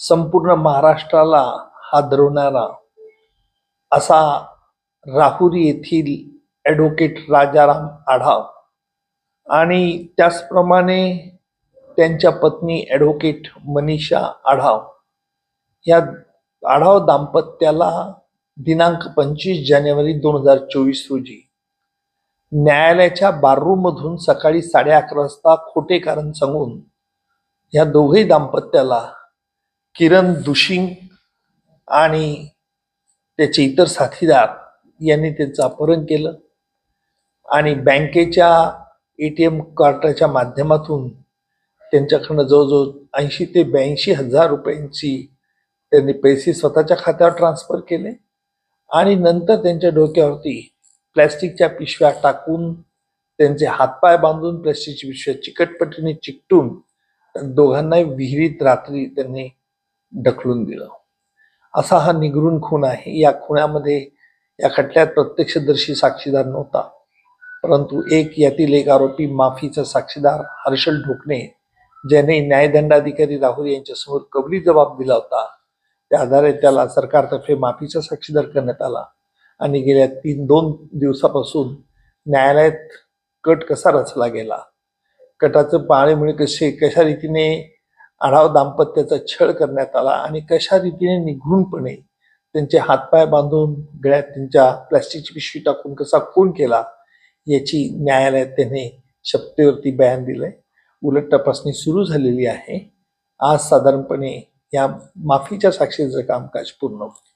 संपूर्ण महाराष्ट्राला हादरवणारा असा राहुरी येथील ॲडव्होकेट राजाराम आढाव. आणि त्याचप्रमाणे त्यांच्या पत्नी ॲडव्होकेट मनीषा आढाव. या आढाव दाम्पत्याला दिनांक पंचवीस जानेवारी दोन हजार चोवीस रोजी न्यायालयाच्या बाररूममधून सकाळी साडे अकरा वाजता खोटे कारण सांगून या दोघही दाम्पत्याला किरण दुशिंग आणि त्याचे इतर साथीदार यांनी त्यांचं अपहरण केलं. आणि बँकेच्या ए टी एम कार्डाच्या माध्यमातून त्यांच्याकडनं जवळजवळ ऐंशी ते ब्याऐंशी हजार रुपयांची त्यांनी पैसे स्वतःच्या खात्यावर ट्रान्सफर केले. आणि नंतर त्यांच्या डोक्यावरती प्लॅस्टिकच्या पिशव्या टाकून त्यांचे हातपाय बांधून प्लॅस्टिकची पिशव्या चिकटपट्टीने चिकटून दोघांनाही विहिरीत रात्री त्यांनी ढकलून दिलं. असा हा निगरून खून आहे. या खुण्यामध्ये या खटल्यात प्रत्यक्षदर्शी साक्षीदार नव्हता. परंतु एक यातील एक आरोपी माफीचा साक्षीदार हर्षल ढोकणे ज्याने न्यायदंडाधिकारी राहुल यांच्यासमोर कबली जबाब दिला होता. त्या आधारे त्याला सरकारतर्फे माफीचा साक्षीदार करण्यात आला आणि गेल्या तीन दोन दिवसापासून न्यायालयात कट कसा रचला गेला? कटाचं पाळेमुळे कसे कशा रीतीने आढाव दाम्पत्याचा छळ करण्यात आला आणि कशा रीतीने निघूनपणे त्यांचे हातपाय बांधून गळ्यात त्यांच्या प्लॅस्टिकची पिशवी टाकून कसा खून केला याची न्यायालयात त्याने शपथेवरती बयान दिलंय. उलट तपासणी सुरू झालेली आहे. आज साधारणपणे या माफीच्या साक्षीचं कामकाज पूर्ण होते.